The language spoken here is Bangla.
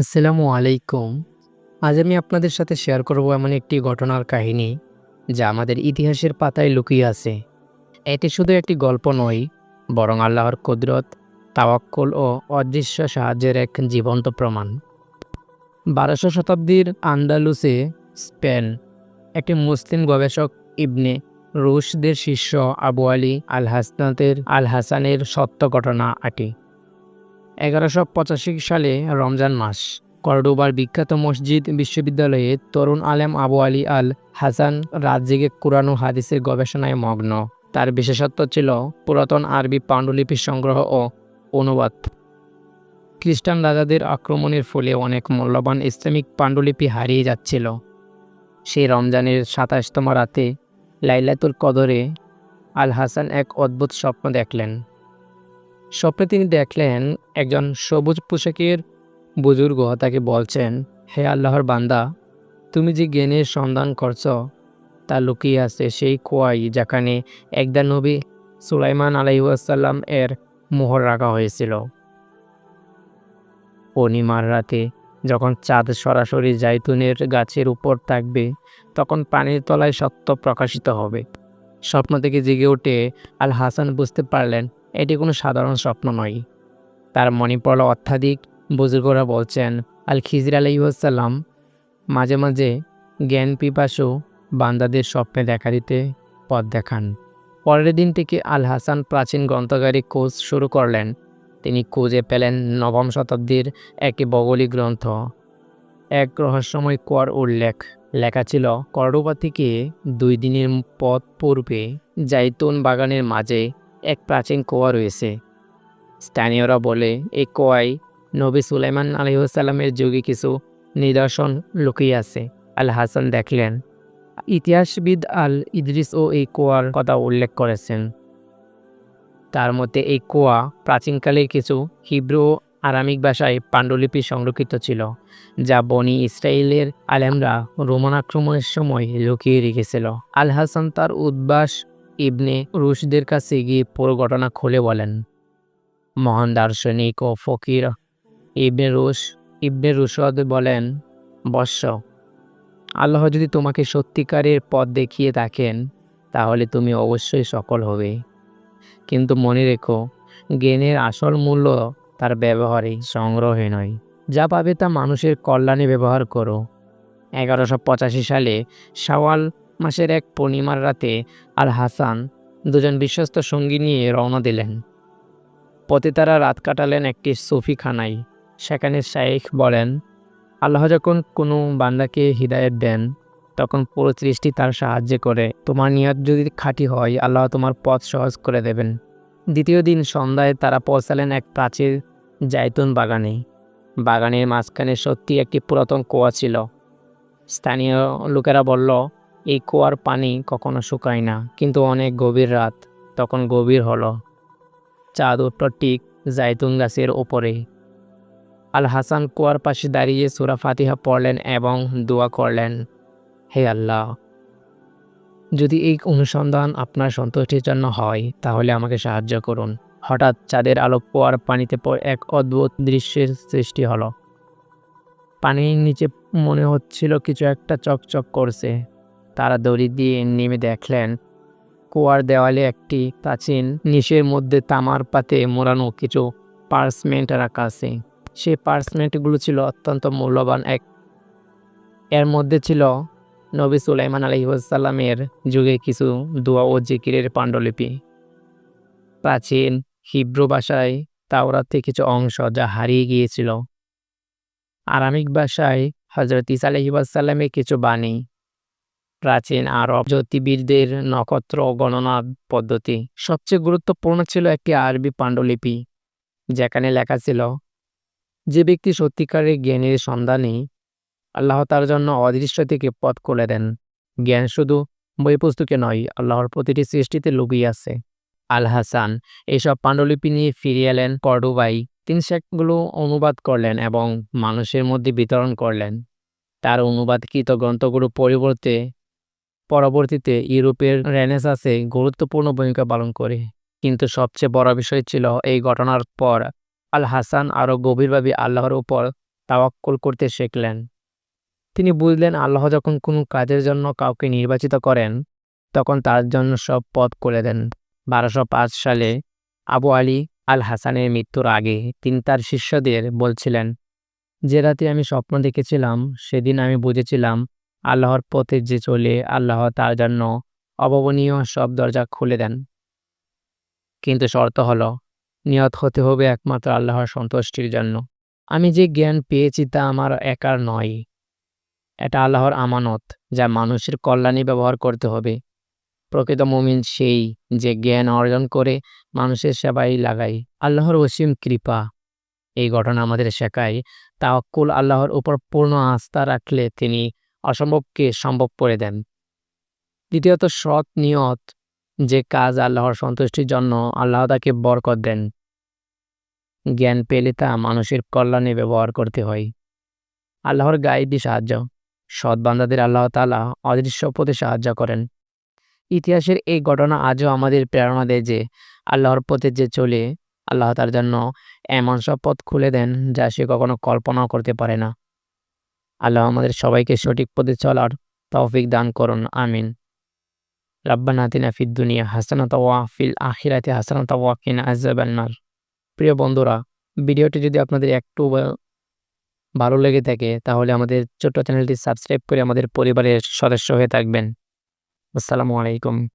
আসসালামু আলাইকুম। আজ আমি আপনাদের সাথে শেয়ার করব এমন একটি ঘটনার কাহিনী, যা আমাদের ইতিহাসের পাতায় লুকিয়ে আছে। এটি শুধু একটি গল্প নয়, বরং আল্লাহর কুদরত, তাওয়াক্কুল ও অদৃশ্য সাহায্যের এক জীবন্ত প্রমাণ। বারোশো শতাব্দীর আন্দালুসে, স্পেন, একটি মুসলিম গবেষক ইবনে রুশদের শিষ্য আবু আলী আল হাসনাতের আল হাসানের সত্য ঘটনা আটি। এগারোশো পঁচাশি সালে রমজান মাস। কর্ডোবার বিখ্যাত মসজিদ বিশ্ববিদ্যালয়ে তরুণ আলেম আবু আলী আল হাসান রাত জেগে কোরআন ও হাদিসের গবেষণায় মগ্ন। তার বিশেষত্ব ছিল পুরাতন আরবি পাণ্ডুলিপি সংগ্রহ ও অনুবাদ। খ্রিস্টান রাজাদের আক্রমণের ফলে অনেক মূল্যবান ইসলামিক পাণ্ডুলিপি হারিয়ে যাচ্ছিল। সেই রমজানের সাতাশতম রাতে লাইলাতুল কদরে আল হাসান এক অদ্ভুত স্বপ্ন দেখলেন। স্বপ্নে তিনি দেখলেন একজন সবুজ পোশাকের বুজুর্গ তাকে বলছেন, হে আল্লাহর বান্দা, তুমি যে জ্ঞানের সন্ধান করছ, তা লুকিয়ে আছে সেই কোয়াই যেখানে একদা নবী সুলাইমান আলাইসাল্লাম এর মোহর রাখা হয়েছিল। পূর্ণিমার রাতে যখন চাঁদ সরাসরি জাইতুনের গাছের উপর থাকবে, তখন পানির তলায় সত্য প্রকাশিত হবে। স্বপ্ন থেকে জেগে উঠে আল হাসান বুঝতে পারলেন এটি কোনো সাধারণ স্বপ্ন নয়। তার মনে পড়ল অত্যাধিক বুজুর্গরা বলছেন আল খিজির আলাইসাল্লাম মাঝে মাঝে জ্ঞান পিপাসু বান্দাদের স্বপ্নে দেখা দিতে পথ দেখান। পরের দিন থেকে আল হাসান প্রাচীন গ্রন্থকারী খোঁজ শুরু করলেন। তিনি খুঁজে পেলেন নবম শতাব্দীর একটি ভৌগোলিক গ্রন্থ। এক রহস্যময় কর উল্লেখ। লেখা ছিল করডোবা থেকে দুই দিনের পথ পূর্বে জাইতুন বাগানের মাঝে এক প্রাচীন কোয়া রয়েছে। স্থানীয়রা বলে, এই কোয়ায় নবী সুলাইমান আলহিসাল্লামের যুগে কিছু নিদর্শন লুকিয়ে আছে। আল হাসান দেখলেন, ইতিহাসবিদ আল ইদ্রিস ও এই কোয়ার কথা উল্লেখ করেছেন। তার মধ্যে এই কোয়া প্রাচীনকালের কিছু হিব্রু আরামিক ভাষায় পাণ্ডুলিপি সংরক্ষিত ছিল, যা বনি ইসরায়েলের আলেমরা রোমান আক্রমণের সময় লুকিয়ে রেখেছিল। আল হাসান তার উদ্বাস ইবনে রুশদের কাছে গিয়ে পুরো ঘটনা খুলে বলেন। মহান দার্শনিক ও ফকির ইবনে রুশ, ইবনে রুশদ বলেন বর্ষ আল্লাহ যদি তোমাকে সত্যিকারের পথ দেখিয়ে থাকেন, তাহলে তুমি অবশ্যই সফল হবে। কিন্তু মনে রেখো, জ্ঞানের আসল মূল্য তার ব্যবহারে সংগ্রহে নয়। যা পাবে তা মানুষের কল্যাণে ব্যবহার করো। এগারোশো পঁচাশি সালে শাওয়াল মাসের এক পূর্ণিমার রাতে আল হাসান দুজন বিশ্বস্ত সঙ্গী নিয়ে রওনা দিলেন। পথে তারা রাত কাটালেন একটি সুফিখানায়। সেখানে শাইখ বলেন, আল্লাহ যখন কোনো বান্দাকে হৃদায়ত দেন, তখন পুরো সৃষ্টি তার সাহায্য করে। তোমার নিয়ত যদি খাঁটি হয়, আল্লাহ তোমার পথ সহজ করে দেবেন। দ্বিতীয় দিন সন্ধ্যায় তারা পৌঁছালেন এক প্রাচীর জায়তুন বাগানে। বাগানের মাঝখানে সত্যি একটি পুরাতন কুয়া ছিল। স্থানীয় লোকেরা বলল এই কুয়ার পানি কখনো শুকায় না, কিন্তু অনেক গভীর রাত তখন গভীর হলো। চাঁদ উঠল ঠিক জাইতুন গাছের ওপরে আল হাসান কুয়ার পাশে দাঁড়িয়ে সুরা ফাতিহা পড়লেন এবং দোয়া করলেন, হে আল্লাহ, যদি এই অনুসন্ধান আপনার সন্তুষ্টির জন্য হয়, তাহলে আমাকে সাহায্য করুন। হঠাৎ চাঁদের আলো পোয়ার পানিতে এক অদ্ভুত দৃশ্যের সৃষ্টি হলো। পানির নিচে মনে হচ্ছিল কিছু একটা চকচক করছে। তারা দড়ি দিয়ে নেমে দেখলেন, কুয়ার দেওয়ালে একটি প্রাচীন নিশের মধ্যে তামার পাতে মোড়ানো কিছু পার্সমেন্ট রাখা আছে। সেই পার্সমেন্টগুলো ছিল অত্যন্ত মূল্যবান এক, এর মধ্যে ছিল নবী সুলাইমান আলহিসাল্লামের যুগে কিছু দোয়া ও জিকিরের পাণ্ডুলিপি। প্রাচীন হিব্রু ভাষায় তাওরাতে কিছু অংশ যা হারিয়ে গিয়েছিল। আরামিক ভাষায় হজরত ইসা আলহিবাসাল্লামের কিছু বাণী। প্রাচীন আরব জ্যোতির্বিদদের নক্ষত্র গণনা পদ্ধতি। সবচেয়ে গুরুত্বপূর্ণ ছিল একটি আরবি পাণ্ডুলিপি, যেখানে লেখা ছিল, যে ব্যক্তি সত্যিকারের জ্ঞানের সন্ধানে, আল্লাহ তার জন্য অদৃশ্য থেকে পথ খুলে দেন। জ্ঞান শুধু বই পুস্তকে নয়, আল্লাহর প্রতিটি সৃষ্টিতে লুকিয়ে আছে। আল হাসান এইসব পাণ্ডুলিপি নিয়ে ফিরে এলেন কর্ডোবাই তিনি সেগুলো অনুবাদ করলেন এবং মানুষের মধ্যে বিতরণ করলেন। তার অনুবাদকৃত গ্রন্থগুলো পরিবর্তে পরবর্তীতে ইউরোপের রেনেসাসে গুরুত্বপূর্ণ ভূমিকা পালন করে। কিন্তু সবচেয়ে বড় বিষয় ছিল এই ঘটনার পর আল হাসান আরও গভীরভাবে আল্লাহর উপর তাওয়াক্কুল করতে শিখলেন। তিনি বুঝলেন, আল্লাহ যখন কোনো কাজের জন্য কাউকে নির্বাচিত করেন, তখন তার জন্য সব পথ করে দেন। বারোশো সালে আবু আলী আল হাসানের মৃত্যুর আগে তিনি তার শিষ্যদের বলছিলেন, যে রাতে আমি স্বপ্ন দেখেছিলাম, সেদিন আমি বুঝেছিলাম আল্লাহর পথে যে চলে, আল্লাহ তার জন্য অভাবনীয় সব দরজা খুলে দেন। কিন্তু শর্ত হলো, নিয়ত হতে হবে একমাত্র আল্লাহর সন্তুষ্টির জন্য। আমি যে জ্ঞান পেয়েছি তা আমার একার নয়। এটা আল্লাহর আমানত, যা মানুষের কল্যাণে ব্যবহার করতে হবে। প্রকৃত মুমিন সেই যে জ্ঞান অর্জন করে, মানুষের সেবায় লাগায়। আল্লাহর অসীম কৃপা, এই ঘটনা আমাদের শেখায়। তাওয়াক্কুল আল্লাহর উপর পূর্ণ আস্থা রাখলে তিনি অসম্ভবকে সম্ভব করে দেন। দ্বিতীয়ত, সৎ নিয়ত, যে কাজ আল্লাহর সন্তুষ্টির জন্য আল্লাহ তাকে বরকত দেন। জ্ঞান পেলে তা মানুষের কল্যাণে ব্যবহার করতে হয়। আল্লাহর গাইডই সাহায্য, সৎ বান্দাদের আল্লাহ তালা অদৃশ্য পথে সাহায্য করেন। ইতিহাসের এই ঘটনা আজও আমাদের প্রেরণা দেয় যে আল্লাহর পথে যে চলে, আল্লাহ তার জন্য এমন সব পথ খুলে দেন যা সে কখনো কল্পনাও করতে পারে না। আল্লাহ আমাদের সবাইকে সঠিক পথে চলার তৌফিক দান করুন, আমিন। রাব্বানা আতিনা ফিদ দুনিয়া হাসানাত ওয়া ফিল আখিরাতে হাসানাত ওয়া কিনা আযাবান্নার প্রিয় বন্ধুরা, ভিডিওটি যদি আপনাদের একটু ভালো লেগে থাকে, তাহলে আমাদের ছোট্ট চ্যানেলটি সাবস্ক্রাইব করে আমাদের পরিবারের সদস্য হয়ে থাকবেন। আসসালামু আলাইকুম।